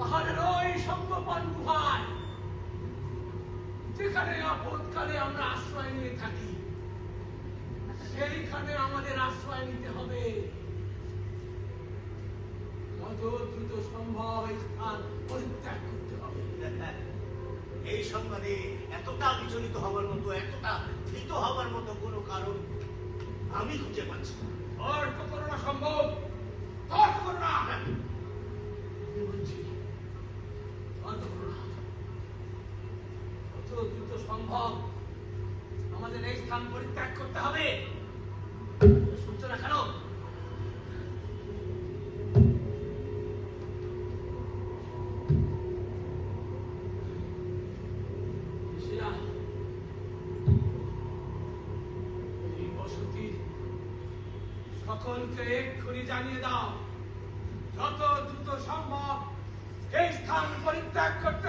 পাহাড়ের ওই সঙ্গপান গুহায় যেখানে আপদকালে আমরা আশ্রয় নিয়ে থাকি সেইখানে আমাদের আশ্রয় নিতে হবে। যত দ্রুত সম্ভব এই স্থান পরিত্যাগ করতে হবে। এই সংবাদে এতটা বিচলিত হবার মতো এতটা ভীত হবার মতো কোনো কারণ আমি খুঁজে পাচ্ছি না। তর্ক করো না সম্ভব তর্ক করো না আমি বলছি তর্ক করো না যত দ্রুত সম্ভব আমাদের এই স্থান পরিত্যাগ করতে হবে। বসতির সকলকে এক্ষুনি জানিয়ে দাও, যত দ্রুত সম্ভব এই স্থান পরিত্যাগ করতে